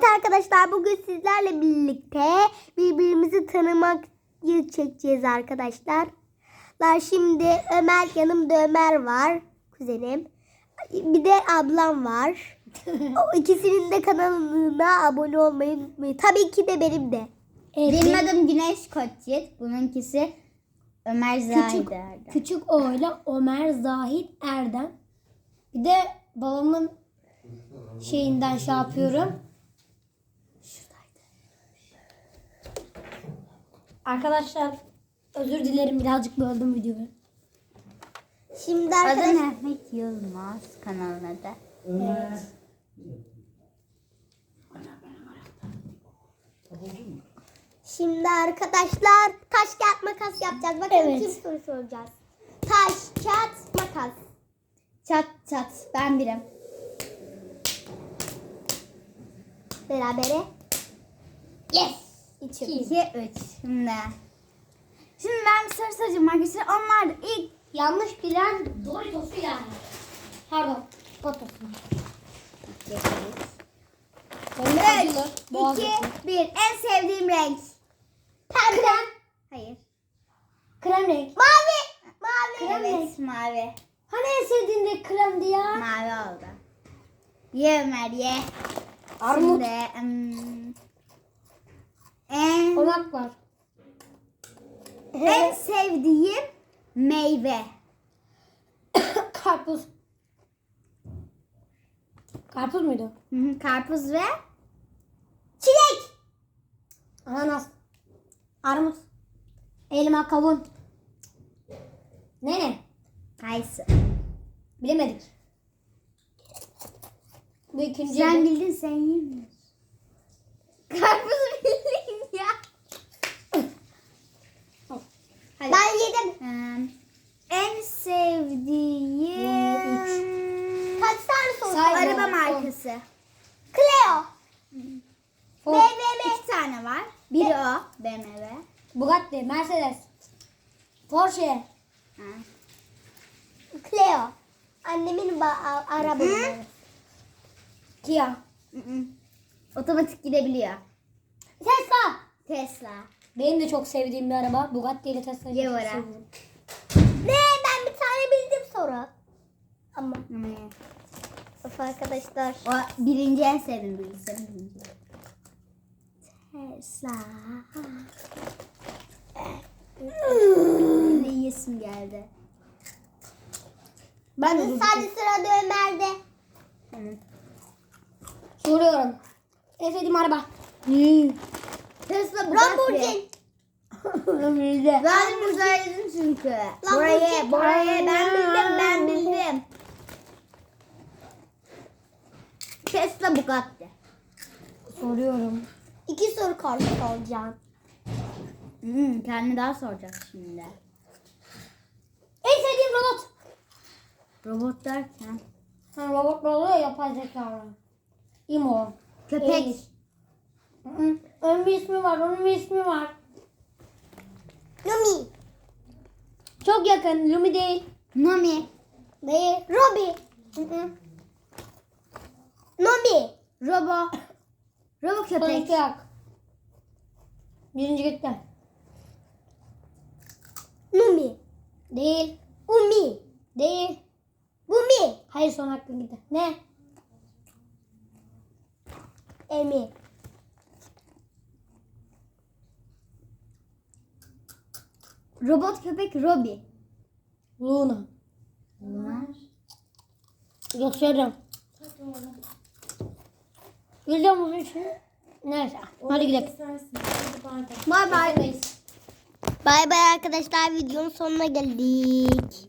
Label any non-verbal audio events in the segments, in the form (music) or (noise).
Evet arkadaşlar bugün sizlerle birlikte birbirimizi tanımak çekeceğiz arkadaşlar. Lan Şimdi Ömer yanımda Ömer var kuzenim. Bir de ablam var. (laughs) O ikisinin de kanalına abone olmayı unutmayın. Tabii ki de benim de. Benim adım Güneş Koçyiğit. Bununkisi Ömer Zahid Küçük, Erdem. küçük O ile Ömer Zahit Erdem. Bir de babamın şeyinden şey yapıyorum. Arkadaşlar özür dilerim birazcık böldüm videoyu. Şimdi Adı arkadaşlar Mehmet Yılmaz kanalın adı. Şimdi arkadaşlar taş kağıt makas yapacağız. Bakın Evet. kim soru soracağız. Taş kağıt makas. Çat çat ben birim. Berabere. Yes. İçim. 2, 3. Şimdi. Şimdi ben bir soru soracağım arkadaşlar. Onlar da ilk Yanlış bilen Doritos'u yani. Pardon. Potos'u. 3, 2, 1. En sevdiğim renk. Pembe. Hayır. Krem renk. Mavi. Mavi. Evet mavi. Hani en sevdiğin renk kremdi ya? Mavi oldu. Ye Ömer ye. Armut. Şimdi, ım, Onak var. en sevdiğim meyve. (coughs) Karpuz. Karpuz muydu? Hı hı, Karpuz ve Çilek. Ananas. Armut. Elma, kavun. Ne ne? kayısı. Bilemedik. Bu ikinci. Sen bildin sen yemiyorsun. Karpuzu bildin ya. Hadi. Ben yedim. Im, en sevdiğim Kaç tane soru Say- araba markası. Cleo. Ford, BMW. İki tane var. Biri o BMW. Bugatti, Mercedes. Porsche. Ha. Cleo. Annemin ba- a- araba numarası. Kia. Hı hı. Otomatik gidebiliyor. Tesla. Tesla. Benim de çok sevdiğim bir araba. Bugatti ile Tesla'yı çok Yevara. Ne? Ben bir tane bildim soru. Ama Hı. of arkadaşlar. O birinci en sevdiğim bilgisayarın birinci. Tesla. Ne yiyesim geldi. Ben de Sadece sırada Ömer'de. Soruyorum. En sevdiğim araba. Tesla Lamborghini. Ben uzaylıdım çünkü. Buraya, buraya ben bildim, ben bildim. Tesla Bugatti. Soruyorum. İki soru karşı kalacağım. Hmm, kendine daha soracak şimdi. En sevdiğim robot. Robot derken. Ha, robot oluyor ya yapay zeka. İmo. Köpek. Eğiş. Onun bir ismi var, onun bir ismi var. Lumi. Çok yakın, Lumi değil. Nomi. Değil. Robi. Nomi. Robo. Robo köpek. Yok. Birinci gitti. Numi. Değil. Umi. Değil. Bumi. Hayır son hakkın gitti. Ne? Emi. Robot köpek Robi. Luna. Bunlar. Gösteririm. Musun şimdi? Neyse. Hadi gidelim. Bay bay. Bay bay arkadaşlar videonun sonuna geldik.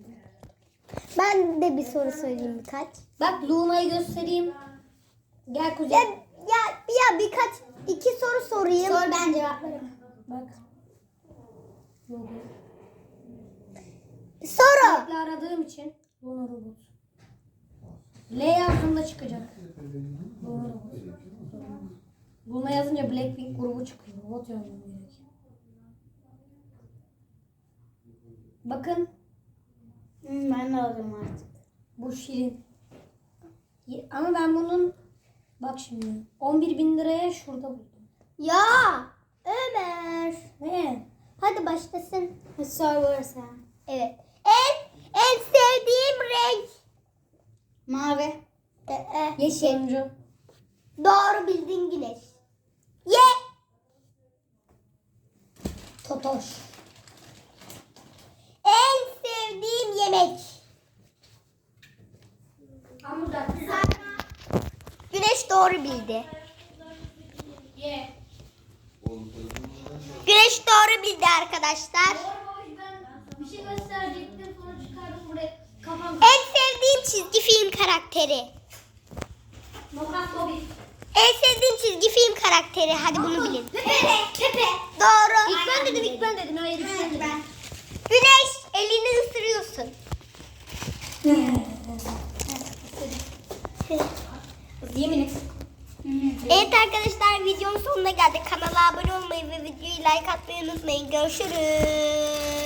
Ben de bir soru söyleyeyim birkaç. Bak Luna'yı göstereyim. Gel Ya, kuzey. ya, ya birkaç iki soru sorayım. Sor ben cevap veririm. Bak. Soru. Sürekli aradığım için Luna robot. L yazdığında çıkacak. Luna robot. Luna yazınca Blackpink grubu çıkıyor. Robot yazmam gerekiyor. Bakın Hmm, ben de alacağım artık. bu şirin. Ye- Ama ben bunun Bak şimdi. 11 bin liraya şurada buldum. Ya Ömer. Ne? Hadi başlasın. Sor burası. Evet. En en sevdiğim renk. Mavi. Ee, e, Yeşil. Turuncu. doğru bildin Güneş. Ye. Totoş. En sevdiğim yemek. Hamburger. Güneş doğru bildi. Ye. Güneş bildi arkadaşlar. Bir şey gösterecektim sonra çıkardım buraya. Kafam. En sevdiğim çizgi film karakteri. En sevdiğim çizgi film karakteri. Hadi bunu bilin. Pepe. Pepe. Doğru. İlk ben dedim ilk ben dedim. Hayır ilk dedin. Güneş elini ısırıyorsun. Yemin et. Evet arkadaşlar videonun sonuna geldik. Kanala abone olmayı ve videoyu like atmayı unutmayın. Görüşürüz.